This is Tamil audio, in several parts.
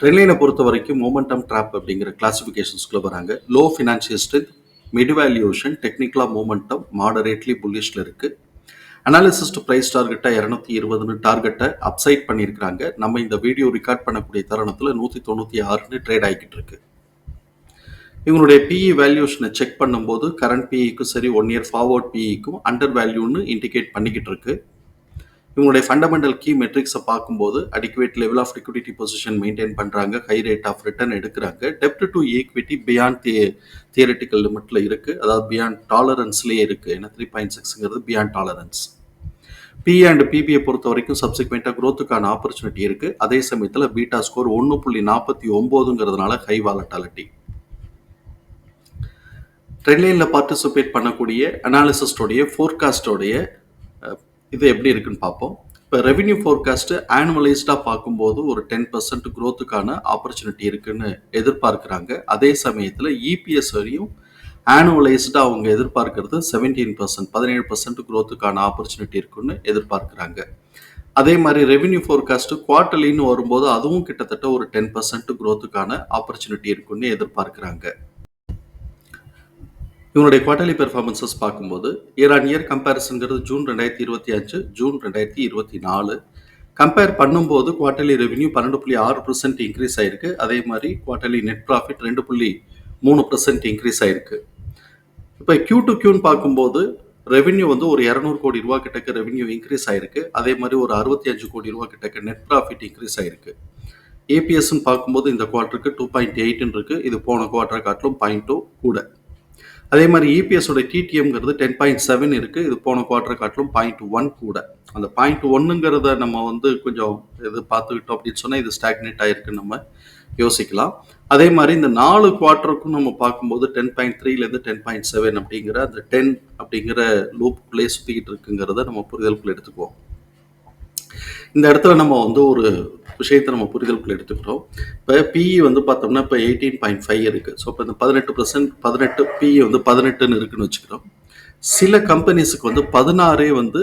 ட்ரெண்ட்லைனை பொறுத்த வரைக்கும் மோமெண்டம் ட்ராப் அப்படிங்கிற கிளாசிஃபிகேஷன்ஸ்குள்ளே வராங்க. Low financial strength mid valuation டெக்னிக்கலாக மூமெண்டம் மாடரேட்லி புல்லிஷில் இருக்குது அனாலிசிஸ்ட் ப்ரைஸ் டார்கெட்டை இரநூத்தி இருபதுன்னு டார்கெட்டை அப்சைட் பண்ணியிருக்கிறாங்க. நம்ம இந்த வீடியோ ரெக்கார்ட் பண்ணக்கூடிய தருணத்தில் நூற்றி தொண்ணூற்றி ஆறுன்னு ட்ரேட் ஆகிக்கிட்டு இருக்கு. இவங்களுடைய பிஇ வேல்யூஷனை செக் பண்ணும்போது கரண்ட் பிஇக்கும் சரி ஒன் இயர் ஃபார்வர்ட் பிஇக்கும் அண்டர் வேல்யூன்னு இண்டிகேட் பண்ணிக்கிட்டு இருக்கு. இவங்களுடைய ஃபண்டமெண்டல் கீ மெட்ரிக்ஸை பார்க்கும்போது adequate level of liquidity position maintain பண்ணுறாங்க ஹை ரேட் ஆஃப் ரிட்டர்ன் எடுக்கிறாங்க. டெப்ட் டு ஈக்விட்டி பியாண்ட் தியே தியரட்டிக்கல் லிமிட்டில் இருக்குது அதாவது பியாண்ட் டாலரன்ஸ்லேயே இருக்குது ஏன்னா த்ரீ பாயிண்ட் சிக்ஸுங்கிறது பியாண்ட் டாலரன்ஸ் பி அண்ட் பிபியை பொறுத்த வரைக்கும் சப்சிக்வெண்ட்டாக க்ரோத்துக்கான ஆப்பர்ச்சுனிட்டி இருக்குது அதே சமயத்தில் பீட்டா ஸ்கோர் ஒன்று புள்ளி நாற்பத்தி ஒம்போதுங்கிறதுனால ஹை வாலட்டாலிட்டி ட்ரெண்ட்லைனில் பார்ட்டிசிபேட் பண்ணக்கூடிய அனாலிசிஸ்டோடைய ஃபோர்காஸ்டோடைய இது எப்படி இருக்குன்னு பார்ப்போம். இப்போ ரெவென்யூ ஃபோர்காஸ்ட்டு ஆனுவலைஸ்டாக பார்க்கும்போது ஒரு டென் பர்சன்ட் க்ரோத்துக்கான ஆப்பர்ச்சுனிட்டி இருக்குன்னு எதிர்பார்க்குறாங்க. அதே சமயத்தில் இபிஎஸ் வரையும் ஆனுவலைஸ்டாக அவங்க எதிர்பார்க்கறது செவன்டீன் பர்சன்ட் பதினேழு பர்சன்ட் க்ரோத்துக்கான ஆப்பர்ச்சுனிட்டி இருக்குன்னு எதிர்பார்க்குறாங்க. அதே மாதிரி ரெவென்யூ ஃபோர்காஸ்ட்டு குவார்ட்டர்லின்னு வரும்போது அதுவும் கிட்டத்தட்ட ஒரு டென் பர்சன்ட் க்ரோத்துக்கான ஆப்பர்ச்சுனிட்டி இருக்குன்னு எதிர்பார்க்குறாங்க. இவனுடைய குவார்டர்லி பெர்ஃபார்மன்சஸ் பார்க்கும்போது இயர் ஆன் இயர் கம்பேரிசன்கிறது ஜூன் ரெண்டாயிரத்தி இருபத்தி அஞ்சு ஜூன் ரெண்டாயிரத்தி இருபத்தி நாலு. கம்பேர் பண்ணும்போது குவார்டர்லி ரெவென்யூ பன்னெண்டு புள்ளி ஆறு பர்சன்ட் இன்க்ரீஸ் ஆயிருக்கு. அதே மாதிரி குவார்டர்லி நெட் ப்ராஃபிட் ரெண்டு புள்ளி மூணு பர்சன்ட் இன்க்ரீஸ் ஆயிருக்கு. இப்போ கியூ டு கியூன்னு பார்க்கும்போது ரெவென்யூ வந்து ஒரு இரநூறு கோடி ரூபா கிட்டக்க ரெவென்யூ இன்க்ரீஸ் ஆயிருக்கு. அதே மாதிரி ஒரு அறுபத்தி அஞ்சு கோடி ரூபா கிட்டக்க நெட் ப்ராஃபிட் இன்க்ரீஸ் ஆயிருக்கு. ஏபிஎஸ்ன்னு பார்க்கும்போது இந்த குவார்ட்டருக்கு டூ பாயிண்ட் எயிட்னு இருக்குது இது போன குவார்ட்டரை காட்டிலும் பாயிண்ட் டூ கூட. அதே மாதிரி இபிஎஸோட டிடிஎம்ங்கிறது டென் பாயிண்ட் செவன் இருக்குது இது போன குவார்ட்டர் காட்டிலும் பாயிண்ட் ஒன் கூட. அந்த பாயிண்ட் ஒன்னுங்கிறத நம்ம வந்து கொஞ்சம் இது பார்த்துக்கிட்டோம் அப்படின்னு சொன்னால் இது ஸ்டாக்னேட் ஆகிருக்குன்னு நம்ம யோசிக்கலாம். அதே மாதிரி இந்த நாலு குவார்ட்டருக்கும் நம்ம பார்க்கும்போது டென் பாயிண்ட் த்ரீலேருந்து டென் பாயிண்ட் செவன் அப்படிங்கிற அந்த டென் அப்படிங்கிற லூப்புக்குள்ளே சுற்றிக்கிட்டு இருக்குங்கிறத நம்ம புரிதலுக்குள்ள எடுத்துக்குவோம். இந்த இடத்துல நம்ம வந்து ஒரு விஷயத்தை நம்ம புரிதலுக்குள்ள எடுத்துக்கிறோம் இப்போ பிஇ வந்து பார்த்தோம்னா இப்போ எயிட்டீன் பாயிண்ட் ஃபைவ் இருக்குது ஸோ இப்போ இந்த பதினெட்டு பர்சன்ட் பதினெட்டு பிஇ வந்து பதினெட்டுன்னு இருக்குன்னு வச்சுக்கிறோம். சில கம்பெனிஸுக்கு வந்து பதினாறே வந்து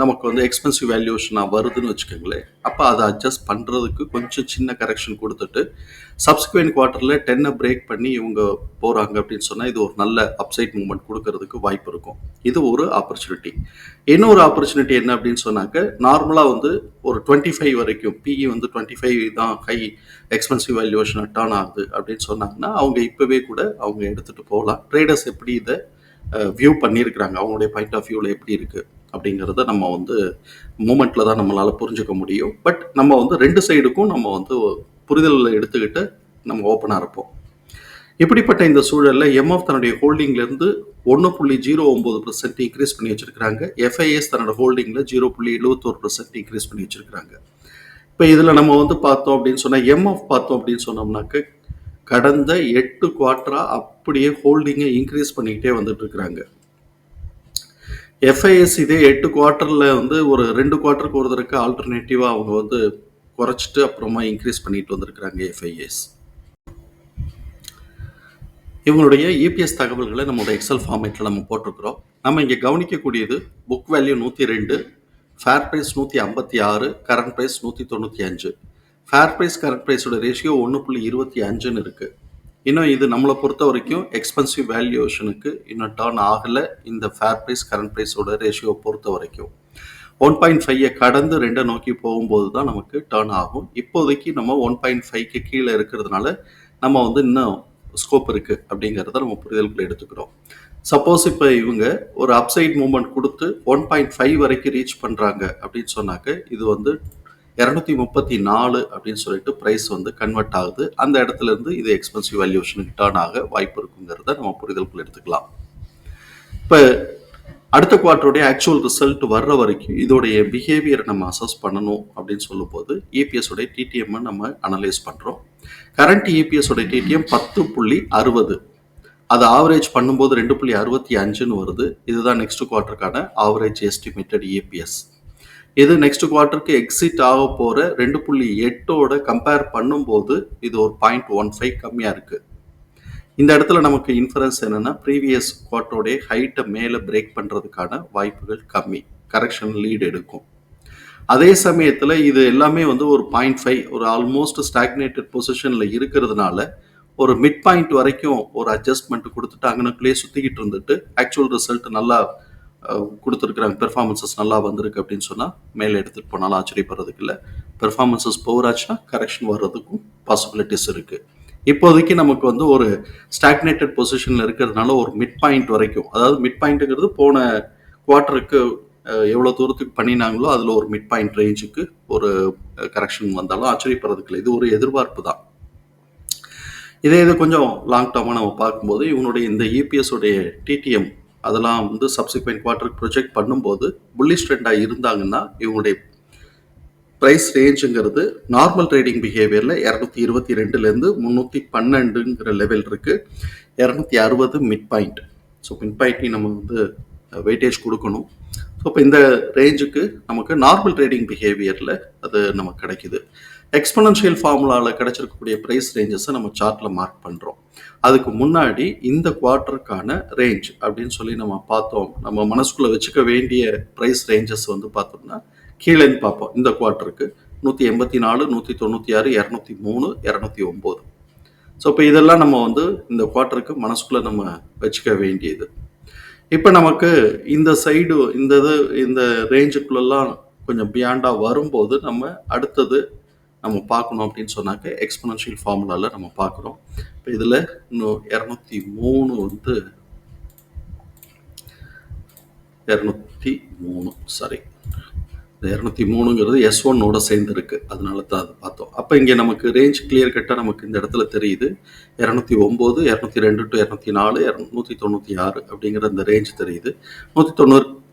நமக்கு வந்து எக்ஸ்பென்சிவ் வேல்யூஷனாக வருதுன்னு வச்சுக்கோங்களேன். அப்போ அதை அட்ஜஸ்ட் பண்ணுறதுக்கு கொஞ்சம் சின்ன கரெக்ஷன் கொடுத்துட்டு சப்ஸ்குவெண்ட் குவார்ட்டரில் டென்னை பிரேக் பண்ணி இவங்க போகிறாங்க அப்படின்னு சொன்னால் இது ஒரு நல்ல அப்சைட் மூவ்மெண்ட் கொடுக்கறதுக்கு வாய்ப்பு இருக்கும். இது ஒரு ஆப்பர்ச்சுனிட்டி இன்னொரு ஆப்பர்ச்சுனிட்டி என்ன அப்படின்னு சொன்னாக்க நார்மலாக வந்து ஒரு டுவெண்ட்டி ஃபைவ் வரைக்கும் பிஇ வந்து டுவெண்ட்டி ஃபைவ் தான் ஹை எக்ஸ்பென்சிவ் வேல்யூஷன் டர்ன் ஆகுது அப்படின்னு சொன்னாங்கன்னா அவங்க இப்போவே கூட அவங்க எடுத்துகிட்டு போகலாம். ட்ரேடர்ஸ் எப்படி இதை வியூ பண்ணியிருக்கிறாங்க? அவங்களுடைய பாயிண்ட் ஆஃப் வியூவில் எப்படி இருக்குது அப்படிங்கிறத நம்ம வந்து மூமெண்ட்டில் தான் நம்மளால் புரிஞ்சுக்க முடியும். பட் நம்ம வந்து ரெண்டு சைடுக்கும் நம்ம வந்து புரிதலில் எடுத்துக்கிட்டு நம்ம ஓப்பனாக இருப்போம். இப்படிப்பட்ட இந்த சூழலில் எம்எஃப் தன்னுடைய ஹோல்டிங்லேருந்து ஒன்று புள்ளி ஜீரோ ஒம்பது பர்சன்ட் இன்க்ரீஸ் பண்ணி வச்சிருக்காங்க எஃப்ஐஎஸ் தன்னோட ஹோல்டிங்கில் ஜீரோ புள்ளி எழுபத்தோரு பர்சன்ட் இன்க்ரீஸ் பண்ணி வச்சிருக்காங்க இப்போ இதில் நம்ம வந்து பார்த்தோம் அப்படின்னு சொன்னால் எம்எஃப் பார்த்தோம் அப்படின்னு சொன்னோம்னாக்க கடந்த எட்டு குவார்ட்டராக அப்படியே ஹோல்டிங்கை இன்க்ரீஸ் பண்ணிக்கிட்டே வந்துட்டு இருக்கிறாங்க. எஃப்ஐஎஸ் இதே எட்டு குவார்ட்டரில் வந்து ஒரு ரெண்டு குவார்ட்டருக்கு ஒரு தடவை ஆல்டர்னேட்டிவாக அவங்க வந்து குறைச்சிட்டு அப்புறமா இன்க்ரீஸ் பண்ணிட்டு வந்திருக்கிறாங்க எஃப்ஐஎஸ் இவங்களுடைய இபிஎஸ் தகவல்களை நம்மளோட எக்ஸல் ஃபார்மேட்டில் நம்ம போட்டிருக்கிறோம். நம்ம இங்கே கவனிக்கக்கூடியது புக் வேல்யூ நூற்றி ரெண்டு ஃபேர் ப்ரைஸ் நூற்றி ஐம்பத்தி ஆறு கரண்ட் ப்ரைஸ் நூற்றி தொண்ணூற்றி அஞ்சு. ஃபேர் ப்ரைஸ் கரண்ட் ப்ரைஸோட ரேஷியோ ஒன்று புள்ளி இருபத்தி அஞ்சுன்னு இருக்குது இன்னும் இது நம்மளை பொறுத்த வரைக்கும் எக்ஸ்பென்சிவ் வேல்யூஷனுக்கு இன்னும் டேர்ன் ஆகலை. இந்த ஃபேர் ப்ரைஸ் கரண்ட் ப்ரைஸோட ரேஷியோ பொறுத்த வரைக்கும். ஒன் பாயிண்ட் ஃபைவை கடந்து ரெண்டை நோக்கி போகும்போது தான் நமக்கு டேர்ன் ஆகும். இப்போதைக்கு நம்ம ஒன் பாயிண்ட் ஃபைவ்க்கு கீழே இருக்கிறதுனால நம்ம வந்து இன்னும் ஸ்கோப் இருக்குது அப்படிங்கிறத நம்ம புரிதலுக்குள்ள எடுத்துக்கிறோம். சப்போஸ் இப்போ இவங்க ஒரு அப்சைட் மூமெண்ட் கொடுத்து ஒன் பாயிண்ட் ஃபைவ் வரைக்கும் ரீச் பண்ணுறாங்க அப்படின்னு சொன்னாக்க இது வந்து இரநூத்தி முப்பத்தி நாலு அப்படின்னு சொல்லிட்டு ப்ரைஸ் வந்து கன்வெர்ட் ஆகுது. அந்த இடத்துல இருந்து இது எக்ஸ்பென்சிவ் வேல்யூஷனுக்கு டேர்ன் ஆக வாய்ப்பு இருக்குங்கிறத நம்ம புரிதலுக்குள் எடுத்துக்கலாம். இப்போ அடுத்த குவார்ட்டருடைய ஆக்சுவல் ரிசல்ட் வர்ற வரைக்கும் இதோடைய பிஹேவியரை நம்ம அசஸ் பண்ணணும் அப்படின்னு சொல்லும்போது இபிஎஸ் உடைய டிடிஎம் நம்ம அனலைஸ் பண்ணுறோம் கரண்ட் இபிஎஸ் உடைய டிடிஎம் பத்து புள்ளி அறுபது. அது ஆவரேஜ் பண்ணும்போது ரெண்டு புள்ளி அறுபத்தி அஞ்சுன்னு வருது. இதுதான் நெக்ஸ்ட் குவார்ட்டருக்கான ஆவரேஜ் எஸ்டிமேட்டட் இபிஎஸ் இது நெக்ஸ்ட் குவார்ட்டருக்கு எக்ஸிட் ஆக போகிற ரெண்டு புள்ளி எட்டோட கம்பேர் பண்ணும்போது இது ஒரு பாயிண்ட் ஒன் ஃபைவ் கம்மியாக இருக்குது இந்த இடத்துல நமக்கு இன்ஃபரன்ஸ் என்னன்னா ப்ரீவியஸ் குவார்ட்டருடைய ஹைட்டை மேலே பிரேக் பண்ணுறதுக்கான வாய்ப்புகள் கம்மி. கரெக்ஷன் லீடு எடுக்கும். அதே சமயத்தில் இது எல்லாமே வந்து ஒரு பாயிண்ட் ஃபைவ் ஒரு ஆல்மோஸ்ட் ஸ்டாக்னேட்டட் பொசிஷனில் இருக்கிறதுனால ஒரு மிட் பாயிண்ட் வரைக்கும் ஒரு அட்ஜஸ்ட்மெண்ட் கொடுத்துட்டு அங்கனக்குள்ளேயே சுற்றிக்கிட்டு இருந்துட்டு ஆக்சுவல் ரிசல்ட் நல்லா கொடுத்துருக்குறாங்க பெர்ஃபார்மன்சஸ் நல்லா வந்திருக்கு அப்படின்னு சொன்னால் மேலே எடுத்துகிட்டு போனாலும் ஆச்சரியப்படுறதுக்கு இல்லை. பெர்ஃபார்மன்சஸ் போராச்சுன்னா கரெக்ஷன் வர்றதுக்கும் பாசிபிலிட்டிஸ் இருக்குது இப்போதைக்கு நமக்கு வந்து ஒரு ஸ்டாக்னேட்டட் பொசிஷனில் இருக்கிறதுனால ஒரு மிட் பாயிண்ட் வரைக்கும் அதாவது மிட் பாயிண்ட்டுங்கிறது போன குவார்ட்டருக்கு எவ்வளோ தூரத்துக்கு பண்ணினாங்களோ அதில் ஒரு மிட் பாயிண்ட் ரேஞ்சுக்கு ஒரு கரெக்ஷன் வந்தாலும் ஆச்சரியப்படுறதுக்கு இல்லை. இது ஒரு எதிர்பார்ப்பு தான். இதே இது கொஞ்சம் லாங் டர்மாக நம்ம பார்க்கும்போது இவனுடைய இந்த இபிஎஸ் உடைய டிடிஎம் அதெல்லாம் வந்து சப்சிக்வெண்ட் குவார்ட்டருக்கு ப்ரொஜெக்ட் பண்ணும்போது புல்லிஷ் ட்ரெண்டாக இருந்தாங்கன்னா இவங்களுடைய ப்ரைஸ் ரேஞ்சுங்கிறது நார்மல் ட்ரேடிங் பிஹேவியரில் இரநூத்தி இருபத்தி ரெண்டுலேருந்து முந்நூற்றி பன்னெண்டுங்கிற லெவல் இருக்குது இரநூத்தி அறுபது மிட் பாயிண்ட் ஸோ மிட் பாயிண்ட்டையும் நம்ம வந்து வெயிட்டேஜ் கொடுக்கணும். ஸோ இப்போ இந்த ரேஞ்சுக்கு நமக்கு நார்மல் ட்ரேடிங் பிஹேவியரில் அது நமக்கு கிடைக்குது. எக்ஸ்பனன்ஷியல் ஃபார்முலாவில் கிடைச்சிருக்கக்கூடிய ப்ரைஸ் ரேஞ்சஸை நம்ம சார்ட்டில் மார்க் பண்ணுறோம் அதுக்கு முன்னாடி இந்த குவார்ட்டருக்கான ரேஞ்ச் அப்படின்னு சொல்லி நம்ம பார்த்தோம். நம்ம மனசுக்குள்ளே வச்சுக்க வேண்டிய ப்ரைஸ் ரேஞ்சஸ் வந்து பார்த்தோம்னா கீழேன்னு பார்ப்போம். இந்த குவார்ட்டருக்கு நூற்றி எண்பத்தி நாலு நூற்றி தொண்ணூற்றி ஆறு இரநூத்தி மூணு இரநூத்தி ஒம்பது. ஸோ இப்போ இதெல்லாம் நம்ம வந்து இந்த குவார்ட்டருக்கு மனசுக்குள்ளே நம்ம வச்சுக்க வேண்டியது. இப்போ நமக்கு இந்த சைடு இந்த இது இந்த ரேஞ்சுக்குள்ளெல்லாம் கொஞ்சம் பியாண்டாக வரும்போது நம்ம அடுத்தது நம்ம பார்க்கணும் அப்படின்னு சொன்னாக்க எக்ஸ்பனன்ஷியல் ஃபார்முலாவில் நம்ம பார்க்குறோம். இப்போ இதில் இன்னும் இரநூத்தி மூணு வந்து இரநூத்தி மூணு சாரி இந்த இரநூத்தி மூணுங்கிறது எஸ் ஒன்னோட சேர்ந்து இருக்கு அதனால தான் அது பார்த்தோம். அப்போ இங்கே நமக்கு ரேஞ்ச் கிளியர் கட்டாக நமக்கு இந்த இடத்துல தெரியுது. இரநூத்தி ஒம்பது இரநூத்தி ரெண்டு டு இரநூத்தி நாலு இரநூத்தி தொண்ணூற்றி ஆறு அப்படிங்கிற இந்த ரேஞ்ச் தெரியுது. நூற்றி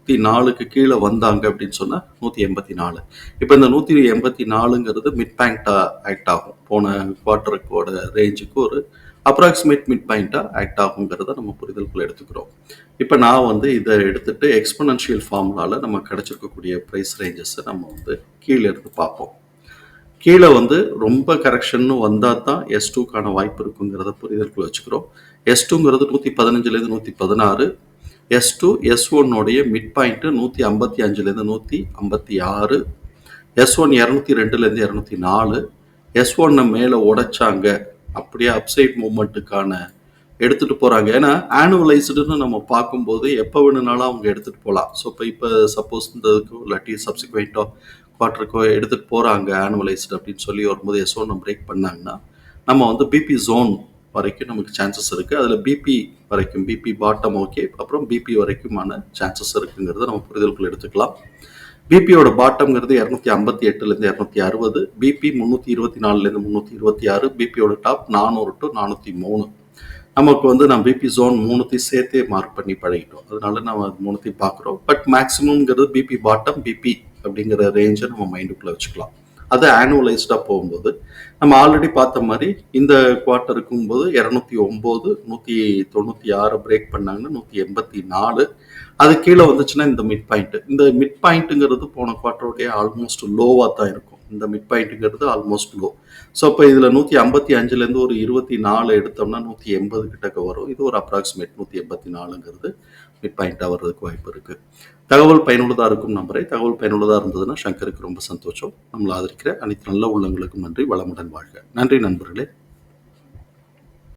நூற்றி நாலுக்கு கீழே வந்தாங்க அப்படின்னு சொன்னால் நூற்றி எண்பத்தி நாலு. இப்போ இந்த நூற்றி எண்பத்தி நாலுங்கிறது மிட் பாயிண்ட்டாக ஆக்ட் ஆகும். போன குவார்ட்டருக்கோட ரேஞ்சுக்கு ஒரு அப்ராக்சிமேட் மிட் பாயிண்ட்டாக ஆக்ட் ஆகுங்கிறத நம்ம புரிதலுக்குள்ள எடுத்துக்கிறோம். இப்போ நான் வந்து இதை எடுத்துட்டு எக்ஸ்பனன்ஷியல் ஃபார்முலாவில் நம்ம கிடச்சிருக்கக்கூடிய ப்ரைஸ் ரேஞ்சஸை நம்ம வந்து கீழே இருந்து பார்ப்போம். கீழே வந்து ரொம்ப கரெக்ஷன்னு வந்தால் தான் எஸ் டூக்கான வாய்ப்பு இருக்குங்கிறத புரிதலுக்குள்ள வச்சுக்கிறோம். எஸ் டூங்கிறது நூற்றி பதினஞ்சுலேருந்து நூற்றி பதினாறு. எஸ் டூ எஸ் ஒன்னுடைய மிட் பாயிண்ட்டு நூற்றி ஐம்பத்தி அஞ்சுலேருந்து நூற்றி ஐம்பத்தி ஆறு எஸ் ஒன் இரநூத்தி ரெண்டுலேருந்து இரநூத்தி நாலு எஸ் ஒன்னை மேலே உடைச்சாங்க. அப்படியே அப்சைட் மூமெண்ட்டுக்கான எடுத்துகிட்டு போகிறாங்க ஏன்னா ஆனுவலைஸ்டுன்னு நம்ம பார்க்கும்போது எப்போ வேணுனாலும் அவங்க எடுத்துகிட்டு போகலாம் ஸோ இப்போ இப்போ சப்போஸ் இந்த இதுக்கோ இல்லாட்டி சப்சிக்வெண்ட்டோ குவார்ட்டருக்கோ எடுத்துகிட்டு போகிறாங்க ஆனுவலைஸ்டு அப்படின்னு சொல்லி வரும்போது எஸ் ஒன் பிரேக் பண்ணாங்கன்னா நம்ம வந்து பிபி ஜோன் வரைக்கும் நமக்கு சான்சஸ் இருக்குது அதில் பிபி வரைக்கும் பிபி பாட்டம் ஓகே அப்புறம் பிபி வரைக்குமான சான்சஸ் இருக்குங்கிறத நம்ம புரிதலுக்குள் எடுத்துக்கலாம். பிபியோட பாட்டம்ங்கிறது இரநூத்தி ஐம்பத்தி எட்டுலேருந்து இரநூத்தி அறுபது. பிபி முந்நூற்றி இருபத்தி நாலுலேருந்து முந்நூற்றி இருபத்தி ஆறு. பிபியோட டாப் நானூறு டு நானூற்றி மூணு. நமக்கு வந்து நம்ம பிபி ஜோன் மூணுத்தையும் சேர்த்தே மார்க் பண்ணி பழகிட்டோம். அதனால நம்ம அது மூணுத்தையும் பார்க்குறோம். பட் மேக்ஸிமம்ங்கிறது பிபி பாட்டம் பிபி அப்படிங்கிற ரேஞ்சை நம்ம மைண்டுக்குள்ளே வச்சுக்கலாம். அது ஆனுவலைஸ்டாக போகும்போது நம்ம ஆல்ரெடி பார்த்த மாதிரி இந்த குவார்ட்டர் இருக்கும்போது இரநூத்தி ஒம்பது நூற்றி தொண்ணூற்றி ஆறு பிரேக் பண்ணாங்கன்னா நூற்றி எண்பத்தி நாலு. அது கீழே வந்துச்சுன்னா இந்த மிட் பாயிண்ட் இந்த மிட் பாயிண்ட்டுங்கிறது போன குவார்ட்டருடைய ஆல்மோஸ்ட் லோவாக தான் இருக்கும். இந்த மிட் பாயிண்ட்டுங்கிறது ஆல்மோஸ்ட் லோ ஸோ இப்போ இதில் நூற்றி ஐம்பத்தி அஞ்சுலேருந்து ஒரு இருபத்தி நாலு எடுத்தோம்னா நூற்றி எண்பது கிட்டக்க வரும். இது ஒரு அப்ராக்சிமேட் நூற்றி எண்பத்தி நாலுங்கிறது. மிட் பாயிண்ட்டாக வர்றதுக்கு வாய்ப்பு இருக்குது தகவல் பயனுள்ளதாக இருக்கும் நம்பரை தகவல் பயனுள்ளதாக இருந்ததுன்னா சங்கருக்கு ரொம்ப சந்தோஷம். நம்மளை ஆதரிக்கிற அனைத்து நல்ல உள்ளங்களுக்கும் நன்றி. வளமுடன் வாழ்க. நன்றி நண்பர்களே.